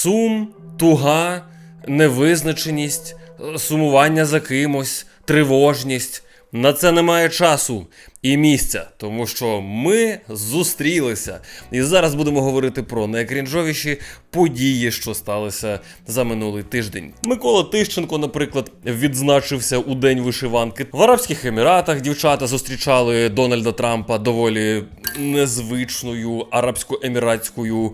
Сум, туга, невизначеність, сумування за кимось, тривожність. На це немає часу і місця, тому що ми зустрілися. І зараз будемо говорити про найкрінжовіші події, що сталися за минулий тиждень. Микола Тищенко, наприклад, відзначився у день вишиванки. В Арабських Еміратах дівчата зустрічали Дональда Трампа доволі незвичною арабсько-еміратською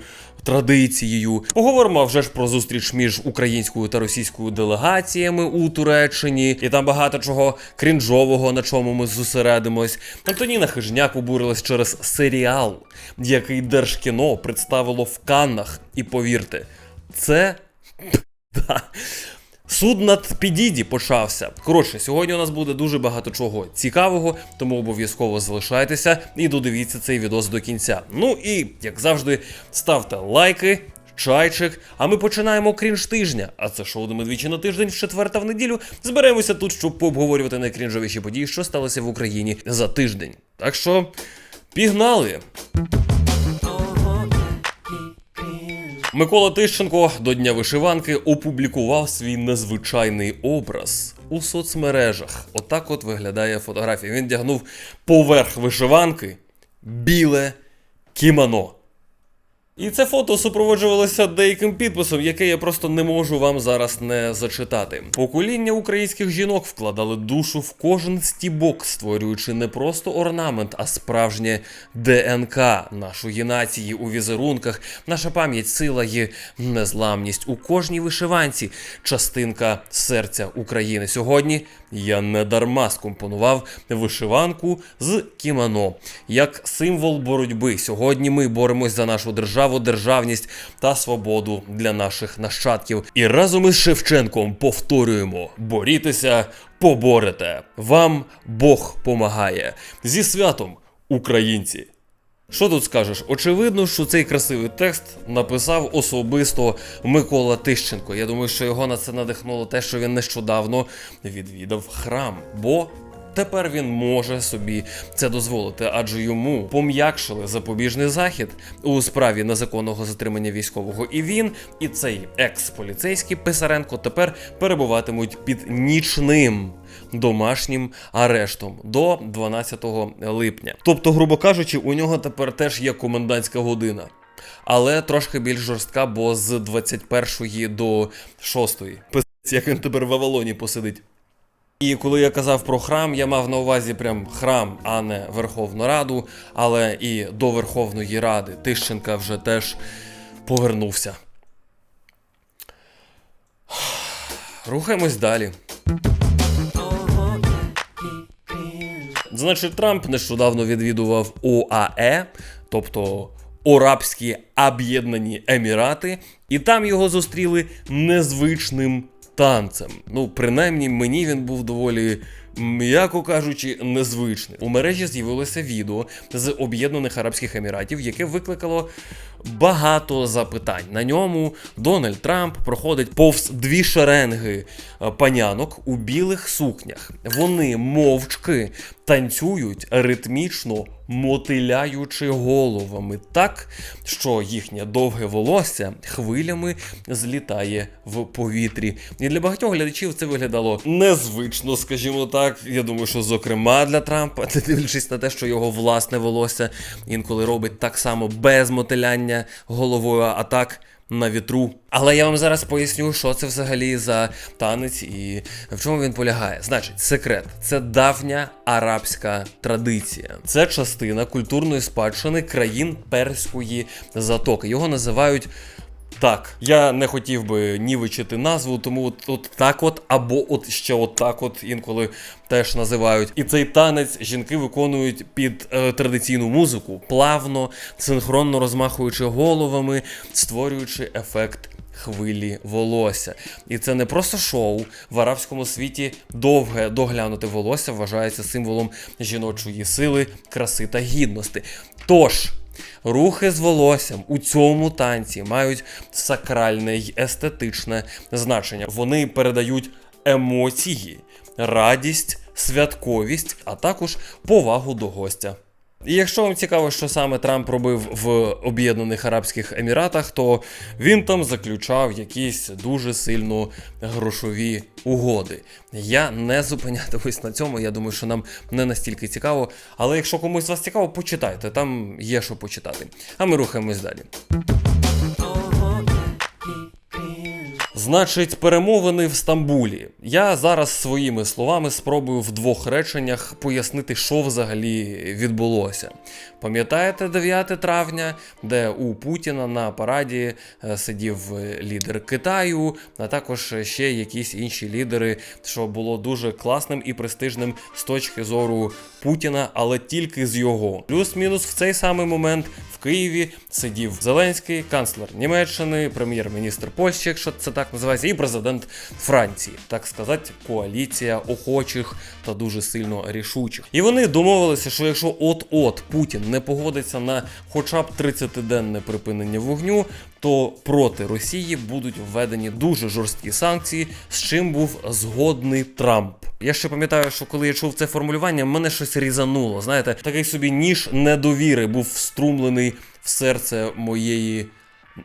традицією. Поговоримо вже ж про зустріч між українською та російською делегаціями у Туреччині, і там багато чого крінжового, на чому ми зосередимось. Антоніна Хижняк обурилась через серіал, який Держкіно представило в Каннах. І повірте, це. Суд над Підіді почався. Коротше, сьогодні у нас буде дуже багато чого цікавого, тому обов'язково залишайтеся і додивіться цей відос до кінця. Ну і, як завжди, ставте лайки, чайчик. А ми починаємо крінж тижня. А це шоу де ми двічі на тиждень, в четвер та в неділю. Зберемося тут, щоб пообговорювати найкрінжовіші події, що сталося в Україні за тиждень. Так що, пігнали! Микола Тищенко до Дня вишиванки опублікував свій незвичайний образ у соцмережах. Отак от виглядає фотографія. Він дягнув поверх вишиванки біле кімоно. І це фото супроводжувалося деяким підписом, яке я просто не можу вам зараз не зачитати. Покоління українських жінок вкладали душу в кожен стібок, створюючи не просто орнамент, а справжнє ДНК нашої нації у візерунках. Наша пам'ять, сила і незламність у кожній вишиванці, частинка серця України. Сьогодні я не дарма скомпонував вишиванку з кімоно як символ боротьби. Сьогодні ми боремось за нашу державу, державність та свободу для наших нащадків. І разом із Шевченком повторюємо: борітеся, поборете. Вам Бог помагає. Зі святом, українці! Що тут скажеш? Очевидно, що цей красивий текст написав особисто Микола Тищенко. Я думаю, що його на це надихнуло те, що він нещодавно відвідав храм. Бо тепер він може собі це дозволити, адже йому пом'якшили запобіжний захід у справі незаконного затримання військового. І він, і цей екс-поліцейський Писаренко тепер перебуватимуть під нічним домашнім арештом до 12 липня. Тобто, грубо кажучи, у нього тепер теж є комендантська година. Але трошки більш жорстка, бо з 21 до 6. Пиздець, як він тепер в Авалоні посидить. І коли я казав про храм, я мав на увазі прям храм, а не Верховну Раду, але і до Верховної Ради Тищенка вже теж повернувся. Рухаємось далі. Значить, Трамп нещодавно відвідував ОАЕ, тобто Арабські Об'єднані Емірати, і там його зустріли незвичним танцем. Ну, принаймні, мені він був доволі, м'яко кажучи, незвичний. У мережі з'явилося відео з Об'єднаних Арабських Еміратів, яке викликало багато запитань. На ньому Дональд Трамп проходить повз дві шеренги е, панянок у білих сукнях. Вони мовчки танцюють ритмічно, мотиляючи головами так, що їхнє довге волосся хвилями злітає в повітрі. І для багатьох глядачів це виглядало незвично, скажімо так. Я думаю, що зокрема для Трампа, дивлячись на те, що його власне волосся інколи робить так само без мотиляння головою, атак. На вітру. Але я вам зараз поясню, що це взагалі за танець і в чому він полягає. Значить, секрет це давня арабська традиція. Це частина культурної спадщини країн Перської затоки. Його називають. Так, я не хотів би нівичити назву, тому от, от так от, або от ще от так от інколи теж називають. І цей танець жінки виконують під е, традиційну музику, плавно, синхронно розмахуючи головами, створюючи ефект. Хвилі волосся. І це не просто шоу. В арабському світі довге доглянути волосся вважається символом жіночої сили, краси та гідності. Тож. Рухи з волоссям у цьому танці мають сакральне й естетичне значення. Вони передають емоції, радість, святковість, а також повагу до гостя. І якщо вам цікаво, що саме Трамп робив в Об'єднаних Арабських Еміратах, то він там заключав якісь дуже сильно грошові угоди. Я не зупинятимусь на цьому. Я думаю, що нам не настільки цікаво. Але якщо комусь з вас цікаво, почитайте. Там є що почитати. А ми рухаємось далі. Значить, перемовини в Стамбулі. Я зараз своїми словами спробую в двох реченнях пояснити, що взагалі відбулося. Пам'ятаєте 9 травня, де у Путіна на параді е, сидів е, лідер Китаю, а також ще якісь інші лідери, що було дуже класним і престижним з точки зору Путіна, але тільки з його. Плюс-мінус в цей самий момент в Києві сидів Зеленський, канцлер Німеччини, прем'єр-міністр Польщі, якщо це так називається, і президент Франції, так сказати, коаліція охочих та дуже сильно рішучих. І вони домовилися, що якщо от-от Путін не погодиться на хоча б 30-денне припинення вогню, то проти Росії будуть введені дуже жорсткі санкції, з чим був згодний Трамп. Я ще пам'ятаю, що коли я чув це формулювання, мене щось різануло. Знаєте, такий собі ніж недовіри був вструмлений в серце моєї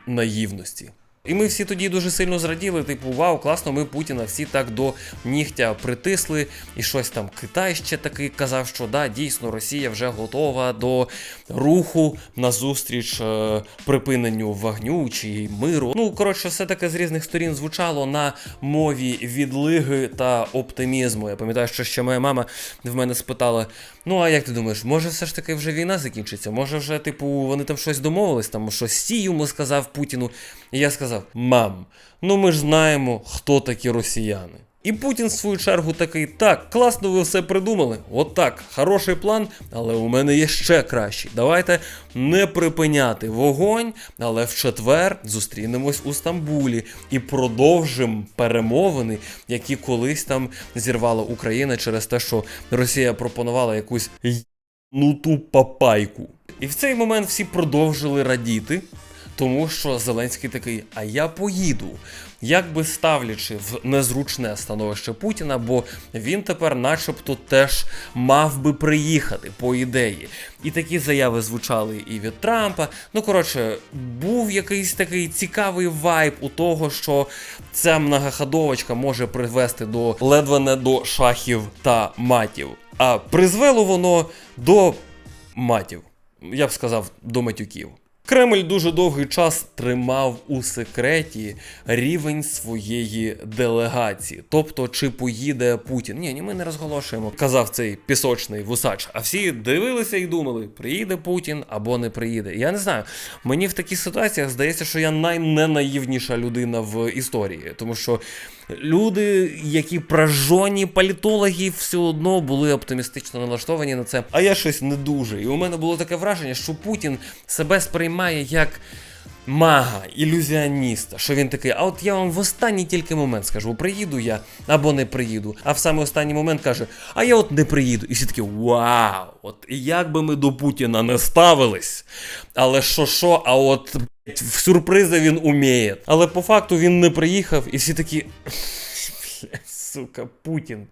наївності. І ми всі тоді дуже сильно зраділи, типу, вау, класно, ми Путіна всі так до нігтя притисли, і щось там Китай ще такий казав, що да, дійсно Росія вже готова до руху назустріч е, припиненню вогню чи миру. Ну, коротше, все таки з різних сторін звучало на мові відлиги та оптимізму. Я пам'ятаю, що ще моя мама в мене спитала: ну а як ти думаєш, може все ж таки вже війна закінчиться? Може вже, типу, вони там щось домовились, там щось Сі йому сказав Путіну. І я сказав: Мам, ну ми ж знаємо, хто такі росіяни. І Путін, в свою чергу, такий: так, класно, ви все придумали. От так, хороший план, але у мене є ще кращий. Давайте не припиняти вогонь, але в четвер зустрінемось у Стамбулі і продовжимо перемовини, які колись там зірвала Україна через те, що Росія пропонувала якусь єбнуту папайку. І в цей момент всі продовжили радіти. Тому що Зеленський такий, а я поїду, якби ставлячи в незручне становище Путіна, бо він тепер, начебто, теж мав би приїхати по ідеї. І такі заяви звучали і від Трампа. Ну коротше, був якийсь такий цікавий вайб у того, що ця многоходовочка може привести до ледве не до шахів та матів. А призвело воно до матів. Я б сказав, до матюків. Кремль дуже довгий час тримав у секреті рівень своєї делегації. Тобто, чи поїде Путін? Ні, ні, ми не розголошуємо, казав цей пісочний вусач. А всі дивилися і думали, приїде Путін або не приїде. Я не знаю. Мені в таких ситуаціях здається, що я найненаївніша людина в історії, тому що. Люди, які прожжені політологи, все одно були оптимістично налаштовані на це. А я щось не дуже. І у мене було таке враження, що Путін себе сприймає як мага, ілюзіоніста. Що він такий, а от я вам в останній тільки момент скажу, приїду я або не приїду. А в саме останній момент каже, а я от не приїду. І всі такі вау! От як би ми до Путіна не ставились. Але що, що, а от в сюрпризи він уміє. Але по факту він не приїхав, і всі такі. Блядь, сука, Путін.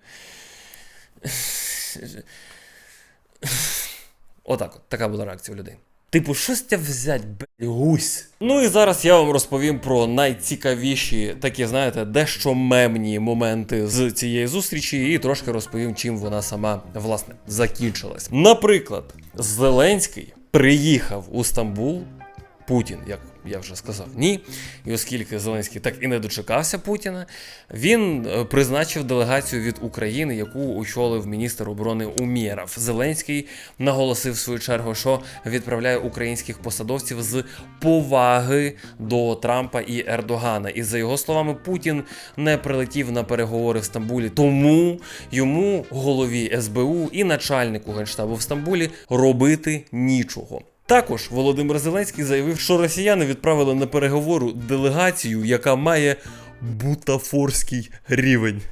Отак от, така була реакція у людей. Типу, що з тебе взять, блядь, гусь? Ну і зараз я вам розповім про найцікавіші, такі, знаєте, дещо мемні моменти з цієї зустрічі, і трошки розповім, чим вона сама власне закінчилась. Наприклад, Зеленський приїхав у Стамбул. Путін, як я вже сказав, ні. І оскільки Зеленський так і не дочекався Путіна, він е, призначив делегацію від України, яку очолив міністр оборони Умєров. Зеленський наголосив в свою чергу, що відправляє українських посадовців з поваги до Трампа і Ердогана. І за його словами, Путін не прилетів на переговори в Стамбулі, тому йому голові СБУ і начальнику генштабу в Стамбулі робити нічого. Також Володимир Зеленський заявив, що росіяни відправили на переговору делегацію, яка має бутафорський рівень.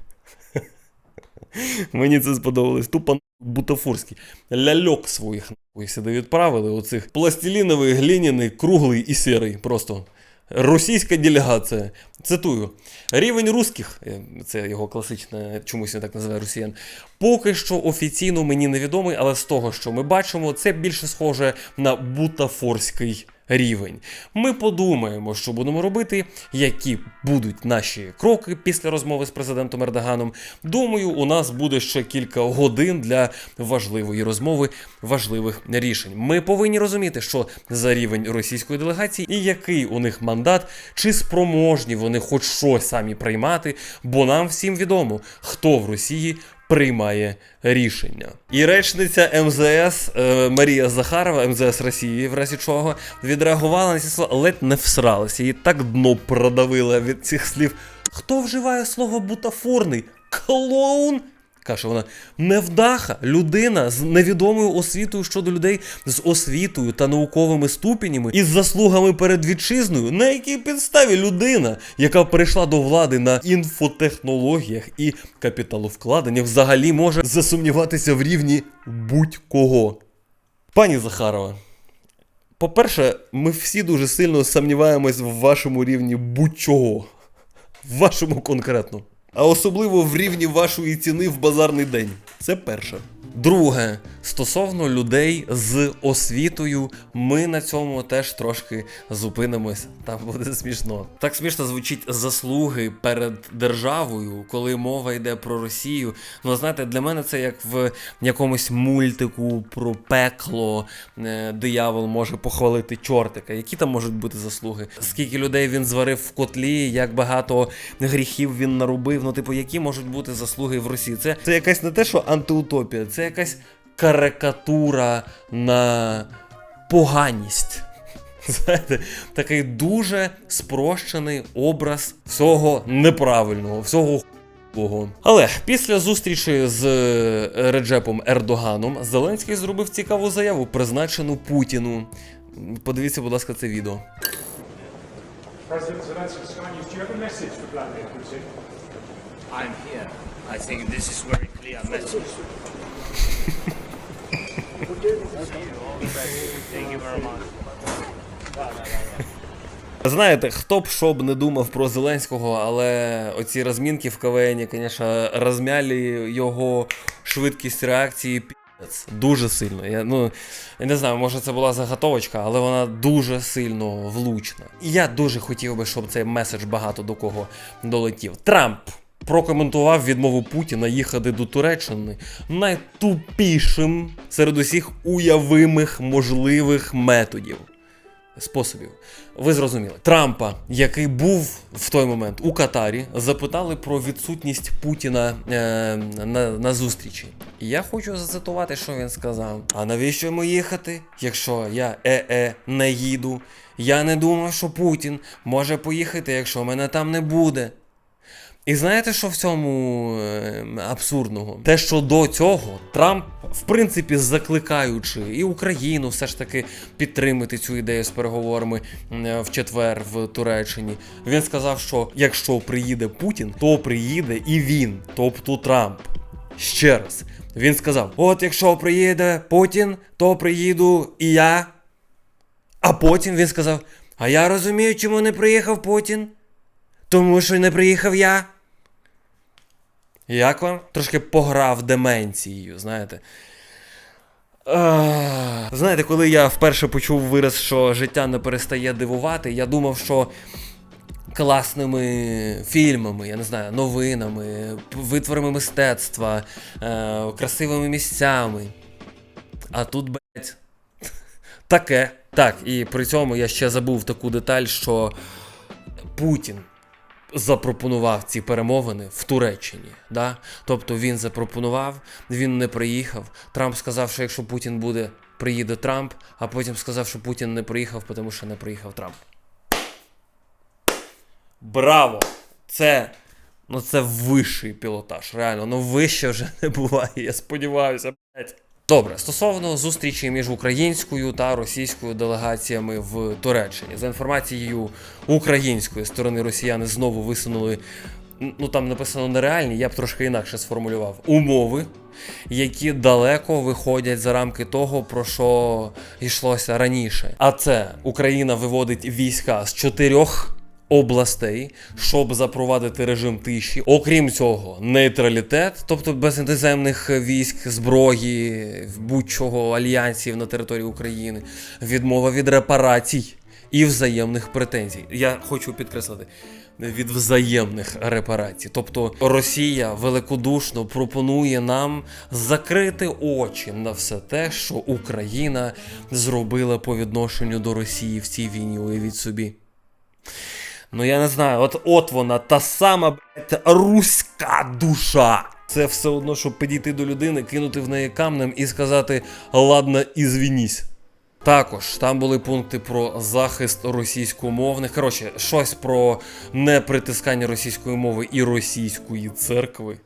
Мені це сподобалось. Тупо бутафорський. Ляльок своїх нахуй сюди відправили. Оцих пластиліновий, глиняний, круглий і сірий. Просто Російська делегація. Цитую: рівень русських, е, це його класичне, чомусь він так називає росіян. Поки що офіційно мені невідомий, але з того, що ми бачимо, це більше схоже на бутафорський рівень. Ми подумаємо, що будемо робити, які будуть наші кроки після розмови з президентом Ердоганом. Думаю, у нас буде ще кілька годин для важливої розмови, важливих рішень. Ми повинні розуміти, що за рівень російської делегації і який у них мандат, чи спроможні вони хоч щось самі приймати, бо нам всім відомо, хто в Росії приймає рішення. І речниця МЗС е, Марія Захарова, МЗС Росії, в разі чого, відреагувала на ці слова, ледь не всралася. Її так дно продавила від цих слів. Хто вживає слово бутафорний? Клоун? Каже вона, невдаха, людина з невідомою освітою щодо людей з освітою та науковими ступенями і з заслугами перед вітчизною, на якій підставі людина, яка прийшла до влади на інфотехнологіях і капіталовкладення, взагалі може засумніватися в рівні будь-кого. Пані Захарова, по-перше, ми всі дуже сильно сумніваємось в вашому рівні будь-чого. В вашому конкретно. А особливо в рівні вашої ціни в базарний день. Це перше. Друге, стосовно людей з освітою, ми на цьому теж трошки зупинимось. Там буде смішно. Так смішно звучить заслуги перед державою, коли мова йде про Росію. Ну, знаєте, для мене це як в якомусь мультику про пекло, е, диявол може похвалити чортика. Які там можуть бути заслуги? Скільки людей він зварив в котлі, як багато гріхів він наробив. Ну, типу, які можуть бути заслуги в Росії? Це, це якась не те, що антиутопія, якась карикатура на поганість. Знаєте, такий дуже спрощений образ всього неправильного, всього хуйового. Але після зустрічі з е, Реджепом Ердоганом Зеленський зробив цікаву заяву, призначену Путіну. Подивіться, будь ласка, це відео. President Zelensky, do you have a message for Vladimir Putin? I'm here. I think this is very clear message. Знаєте, хто б що б не думав про Зеленського, але оці розмінки в КВН, звісно, розмяли його швидкість реакції дуже сильно. Я, ну, я не знаю, може це була заготовочка, але вона дуже сильно влучна. І я дуже хотів би, щоб цей меседж багато до кого долетів. Трамп прокоментував відмову Путіна їхати до Туреччини найтупішим серед усіх уявимих можливих методів способів. Ви зрозуміли. Трампа, який був в той момент у Катарі, запитали про відсутність Путіна е, на, на зустрічі. І я хочу зацитувати, що він сказав. А навіщо йому їхати, якщо я е-е не їду? Я не думав, що Путін може поїхати, якщо мене там не буде. І знаєте, що в цьому е, абсурдного? Те, що до цього Трамп, в принципі, закликаючи і Україну все ж таки підтримати цю ідею з переговорами е, в четвер в Туреччині, він сказав, що якщо приїде Путін, то приїде і він, тобто Трамп. Ще раз. Він сказав: от якщо приїде Путін, то приїду і я. А потім він сказав: А я розумію, чому не приїхав Путін. Тому що не приїхав я. Як вам? Трошки пограв деменцією, знаєте. Знаєте, коли я вперше почув вираз, що життя не перестає дивувати, я думав, що класними фільмами, я не знаю, новинами, витворами мистецтва, е, красивими місцями. А тут, блять, таке. Так, і при цьому я ще забув таку деталь, що Путін запропонував ці перемовини в Туреччині. Да? Тобто він запропонував, він не приїхав. Трамп сказав, що якщо Путін буде, приїде Трамп, а потім сказав, що Путін не приїхав, тому що не приїхав Трамп. Браво! Це. Ну, це вищий пілотаж, реально. Ну вище вже не буває, я сподіваюся, блять. Добре, стосовно зустрічі між українською та російською делегаціями в Туреччині. За інформацією української сторони, росіяни знову висунули ну там написано нереальні, я б трошки інакше сформулював. Умови, які далеко виходять за рамки того, про що йшлося раніше. А це Україна виводить війська з чотирьох. Областей, щоб запровадити режим тиші. Окрім цього, нейтралітет, тобто без іноземних військ, зброї, будь-чого альянсів на території України, відмова від репарацій і взаємних претензій. Я хочу підкреслити. Від взаємних репарацій, тобто Росія великодушно пропонує нам закрити очі на все те, що Україна зробила по відношенню до Росії в цій війні. Уявіть собі. Ну я не знаю, от от вона, та сама блядь, руська душа. Це все одно, щоб підійти до людини, кинути в неї камнем і сказати ладно, ізвінісь. Також там були пункти про захист російськомовних. Коротше, щось про непритискання російської мови і російської церкви.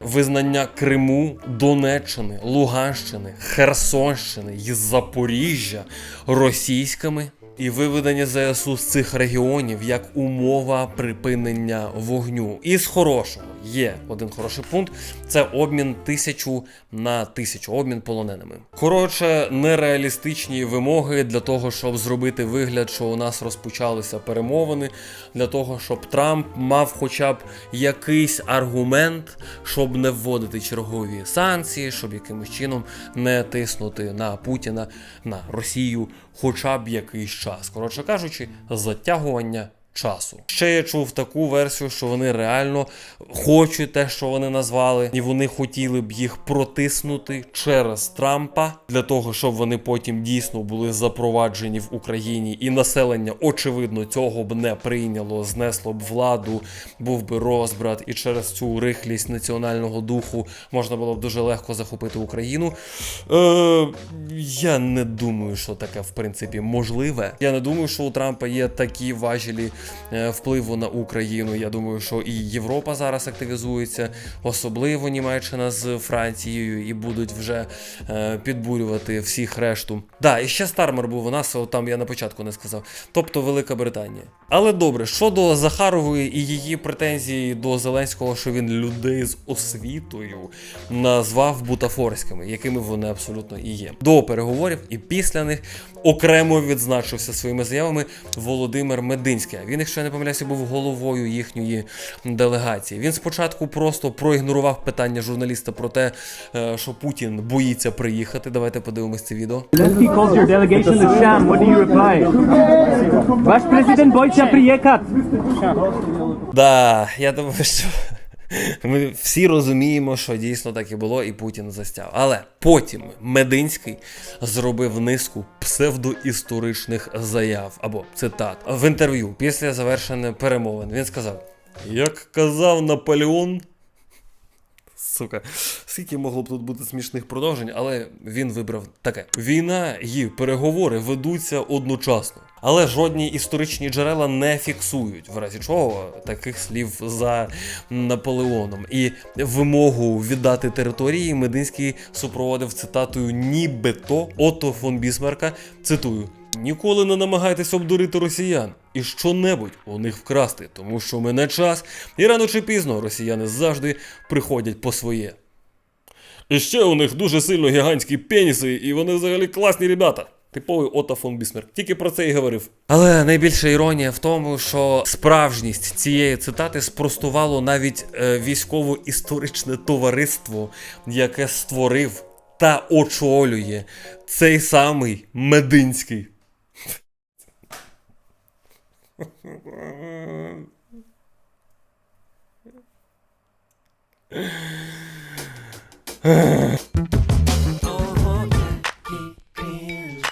Визнання Криму, Донеччини, Луганщини, Херсонщини і Запоріжжя російськими і виведення ЗСУ з цих регіонів як умова припинення вогню. І з хорошого є один хороший пункт: це обмін тисячу на тисячу, обмін полоненими. Коротше, нереалістичні вимоги для того, щоб зробити вигляд, що у нас розпочалися перемовини, для того, щоб Трамп мав хоча б якийсь аргумент, щоб не вводити чергові санкції, щоб якимось чином не тиснути на Путіна, на Росію, хоча б якийсь час. Коротше кажучи, затягування. Часу ще я чув таку версію, що вони реально хочуть те, що вони назвали, і вони хотіли б їх протиснути через Трампа для того, щоб вони потім дійсно були запроваджені в Україні, і населення, очевидно, цього б не прийняло, знесло б владу, був би розбрат, і через цю рихлість національного духу можна було б дуже легко захопити Україну. Е, я не думаю, що таке в принципі можливе. Я не думаю, що у Трампа є такі важелі впливу на Україну. Я думаю, що і Європа зараз активізується, особливо Німеччина з Францією, і будуть вже е, підбурювати всіх решту. Да, і ще Стармер був у нас, там я на початку не сказав. Тобто Велика Британія. Але добре, щодо Захарової і її претензії до Зеленського, що він людей з освітою назвав бутафорськими, якими вони абсолютно і є. До переговорів і після них окремо відзначився своїми заявами Володимир Мединський. Він, якщо я не помиляюся, був головою їхньої делегації. Він спочатку просто проігнорував питання журналіста про те, е, що Путін боїться приїхати. Давайте подивимось це відео. Ваш президент боїться приїхати. Да, я думаю, що ми всі розуміємо, що дійсно так і було, і Путін застяв. Але потім Мединський зробив низку псевдоісторичних заяв або цитат в інтерв'ю після завершення перемовин. Він сказав: Як казав Наполеон. Сука, скільки могло б тут бути смішних продовжень, але він вибрав таке: війна і переговори ведуться одночасно. Але жодні історичні джерела не фіксують, в разі чого таких слів за Наполеоном. І вимогу віддати території Мединський супроводив цитатою нібито Отто фон Бісмарка. Цитую: Ніколи не намагайтесь обдурити росіян і що-небудь у них вкрасти, тому що мене час, і рано чи пізно росіяни завжди приходять по своє. І ще у них дуже сильно гігантські пеніси, і вони взагалі класні ребята. Типовий Отто фон Бісмерк. Тільки про це і говорив. Але найбільша іронія в тому, що справжність цієї цитати спростувало навіть е, військово-історичне товариство, яке створив та очолює цей самий Мединський.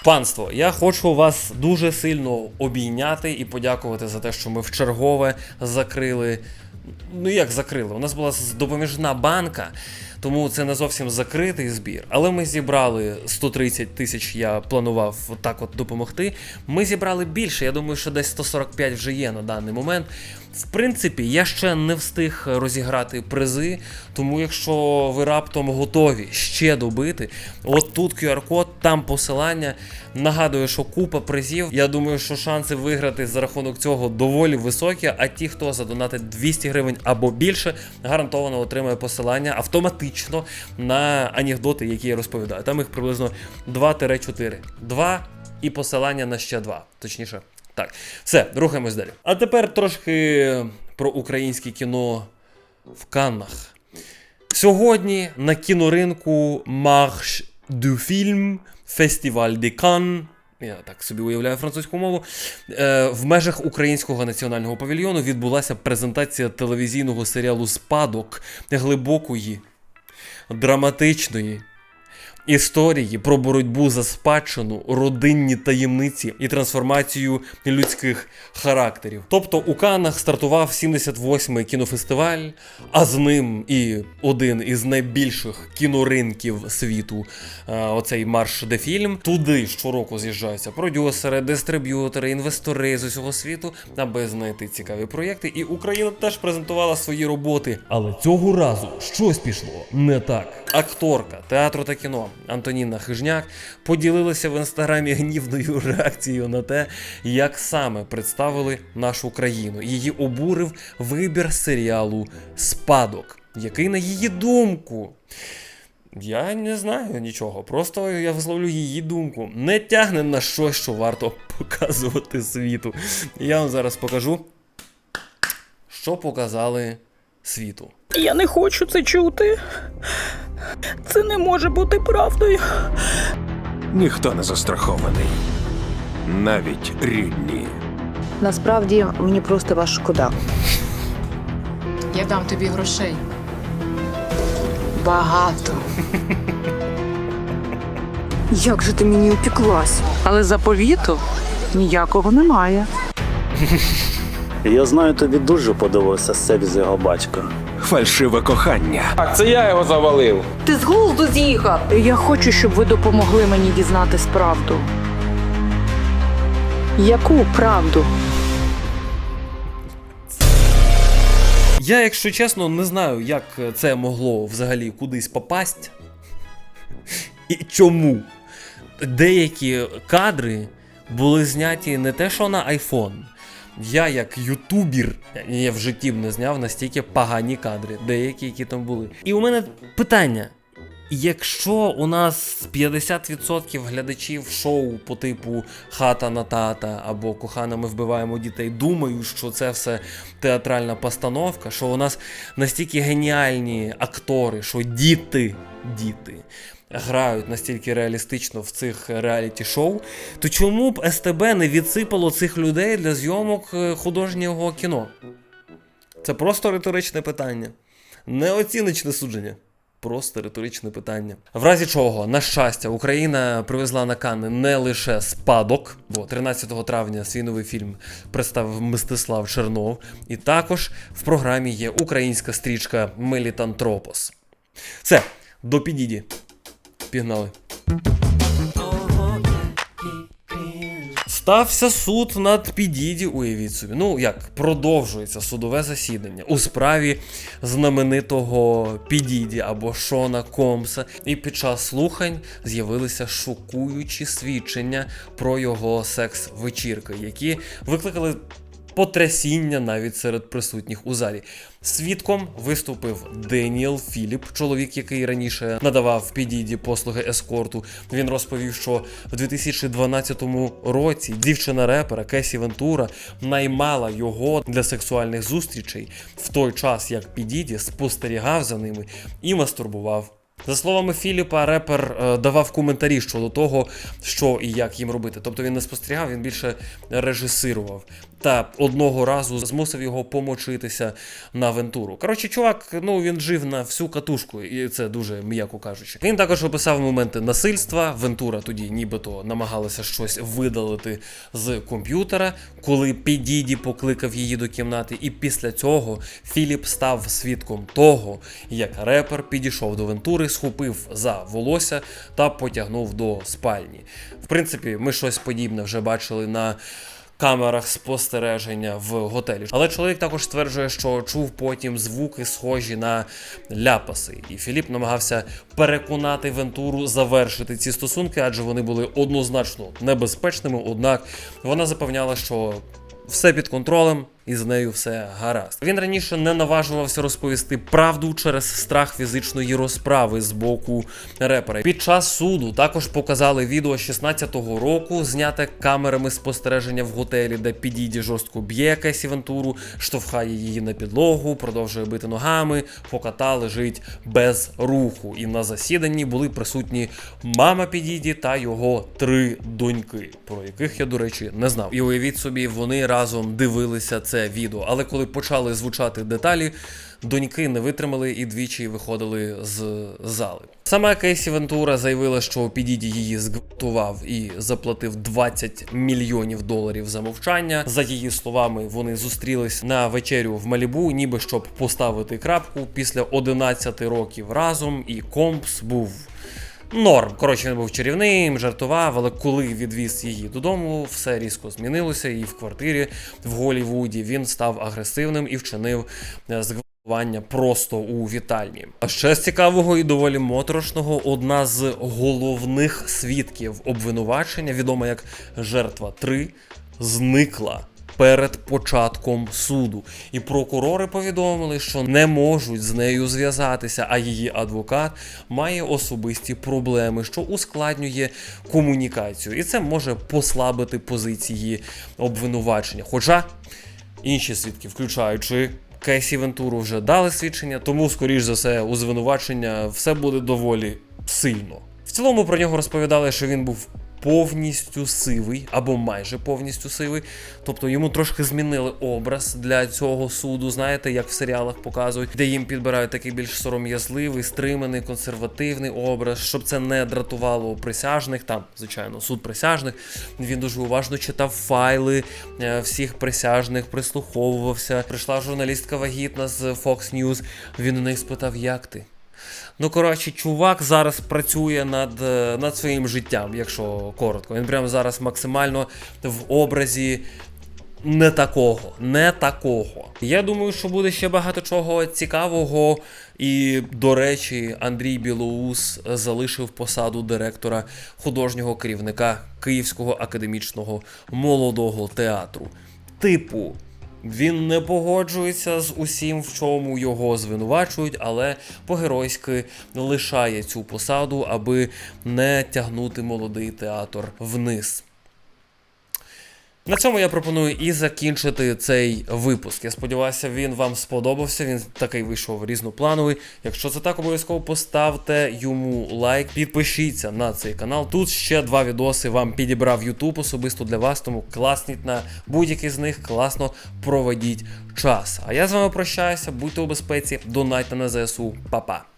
Панство, я хочу вас дуже сильно обійняти і подякувати за те, що ми в чергове закрили. Ну як закрили? У нас була допоміжна банка. Тому це не зовсім закритий збір. Але ми зібрали 130 тисяч. Я планував так от допомогти. Ми зібрали більше. Я думаю, що десь 145 вже є на даний момент. В принципі, я ще не встиг розіграти призи, тому якщо ви раптом готові ще добити, от тут QR-код, там посилання. Нагадую, що купа призів. Я думаю, що шанси виграти за рахунок цього доволі високі. А ті, хто задонатить 200 гривень або більше, гарантовано отримає посилання автоматично на анекдоти, які я розповідаю. Там їх приблизно 2-4. 2 і посилання на ще 2. Точніше. Так, все, рухаємось далі. А тепер трошки про українське кіно в Каннах. Сьогодні на кіноринку Marche du Film, Фестиваль де Cannes, я так собі уявляю французьку мову. Е, в межах українського національного павільйону відбулася презентація телевізійного серіалу Спадок глибокої, драматичної історії про боротьбу за спадщину, родинні таємниці і трансформацію людських характерів. Тобто у Каннах стартував 78-й кінофестиваль, а з ним і один із найбільших кіноринків світу. е, Оцей марш де фільм. Туди щороку з'їжджаються продюсери, дистриб'ютори, інвестори з усього світу, аби знайти цікаві проєкти. І Україна теж презентувала свої роботи. Але цього разу щось пішло не так. Акторка театру та кіно Антоніна Хижняк поділилася в інстаграмі гнівною реакцією на те, як саме представили нашу країну. Її обурив вибір серіалу Спадок, який, на її думку, я не знаю нічого, просто я висловлю її думку. Не тягне на щось, що варто показувати світу. Я вам зараз покажу, що показали світу. Я не хочу це чути. Це не може бути правдою. Ніхто не застрахований. Навіть рідні. Насправді мені просто вас шкода. Я дам тобі грошей. Багато. Як же ти мені упіклась? Але заповіту ніякого немає. Я знаю, тобі дуже подобався секс з його батька. Фальшиве кохання. Так, це я його завалив. Ти з глузду з'їхав! Я хочу, щоб ви допомогли мені дізнатись правду. Яку правду? Я, якщо чесно, не знаю, як це могло взагалі кудись попасть. І чому. Деякі кадри були зняті не те, що на iPhone. Я, як ютубір, я в житті б не зняв настільки погані кадри, деякі, які там були. І у мене питання. Якщо у нас 50% глядачів шоу по типу Хата на тата або Кохана, ми вбиваємо дітей, думають, що це все театральна постановка, що у нас настільки геніальні актори, що діти, діти грають настільки реалістично в цих реаліті-шоу, то чому б СТБ не відсипало цих людей для зйомок е, художнього кіно? Це просто риторичне питання. Неоціночне судження. Просто риторичне питання. В разі чого, на щастя, Україна привезла на Канни не лише спадок, бо 13 травня свій новий фільм представив Мстислав Чернов. І також в програмі є українська стрічка Мелітантропос. Все, до підіді. Пігнали. Стався суд над Підіді, уявіть собі. Ну як продовжується судове засідання у справі знаменитого Підіді або Шона Комса. І під час слухань з'явилися шокуючі свідчення про його секс-вечірки, які викликали потрясіння навіть серед присутніх у залі. Свідком виступив Деніел Філіп, чоловік, який раніше надавав Підіді послуги ескорту. Він розповів, що в 2012 році дівчина репера Кесі Вентура наймала його для сексуальних зустрічей в той час, як Підіді спостерігав за ними і мастурбував. За словами Філіпа, репер е, давав коментарі щодо того, що і як їм робити. Тобто він не спостерігав, він більше режисирував. Та одного разу змусив його помочитися на Вентуру. Коротше, чувак, ну він жив на всю катушку, і це дуже м'яко кажучи. Він також описав моменти насильства. Вентура тоді нібито намагалася щось видалити з комп'ютера, коли Підіді покликав її до кімнати. І після цього Філіп став свідком того, як репер підійшов до Вентури, схопив за волосся та потягнув до спальні. В принципі, ми щось подібне вже бачили на камерах спостереження в готелі. Але чоловік також стверджує, що чув потім звуки, схожі на ляпаси. І Філіп намагався переконати Вентуру завершити ці стосунки, адже вони були однозначно небезпечними. Однак вона запевняла, що все під контролем. І з нею все гаразд. Він раніше не наважувався розповісти правду через страх фізичної розправи з боку репера. Під час суду також показали відео 16-го року, зняте камерами спостереження в готелі, де підійді жорстко б'є Кесі Вентуру, штовхає її на підлогу, продовжує бити ногами, поки та лежить без руху. І на засіданні були присутні мама підійді та його три доньки, про яких я, до речі, не знав. І уявіть собі, вони разом дивилися це відео. Але коли почали звучати деталі, доньки не витримали і двічі виходили з зали. Сама Кейсі Вентура заявила, що Підіді її зґвалтував і заплатив 20 мільйонів доларів за мовчання. За її словами, вони зустрілись на вечерю в Малібу, ніби щоб поставити крапку після 11 років разом, і компс був. Норм. Коротше, він був чарівним, жартував, але коли відвіз її додому, все різко змінилося, і в квартирі в Голівуді він став агресивним і вчинив е, зґвалтування просто у вітальні. А ще з цікавого і доволі моторошного, одна з головних свідків обвинувачення, відома як жертва 3, зникла. Перед початком суду, і прокурори повідомили, що не можуть з нею зв'язатися, а її адвокат має особисті проблеми, що ускладнює комунікацію, і це може послабити позиції обвинувачення. Хоча інші свідки, включаючи Кесі Вентуру, вже дали свідчення, тому, скоріш за все, у звинувачення все буде доволі сильно. В цілому про нього розповідали, що він був повністю сивий або майже повністю сивий. Тобто йому трошки змінили образ для цього суду. Знаєте, як в серіалах показують, де їм підбирають такий більш сором'язливий, стриманий, консервативний образ, щоб це не дратувало присяжних. Там, звичайно, суд присяжних. Він дуже уважно читав файли е, всіх присяжних, прислуховувався. Прийшла журналістка вагітна з Fox News. Він у неї спитав, як ти? Ну, коротше, чувак зараз працює над, е, над своїм життям, якщо коротко. Він прямо зараз максимально в образі не такого, не такого. Я думаю, що буде ще багато чого цікавого. І, до речі, Андрій Білоус залишив посаду директора художнього керівника Київського академічного молодого театру. Типу. Він не погоджується з усім, в чому його звинувачують, але по-геройськи лишає цю посаду, аби не тягнути молодий театр вниз. На цьому я пропоную і закінчити цей випуск. Я сподіваюся, він вам сподобався. Він такий вийшов різноплановий. Якщо це так, обов'язково поставте йому лайк, підпишіться на цей канал. Тут ще два відоси вам підібрав YouTube особисто для вас, тому класніть на будь-який з них, класно проведіть час. А я з вами прощаюся, будьте у безпеці, донайте на ЗСУ, Па-па.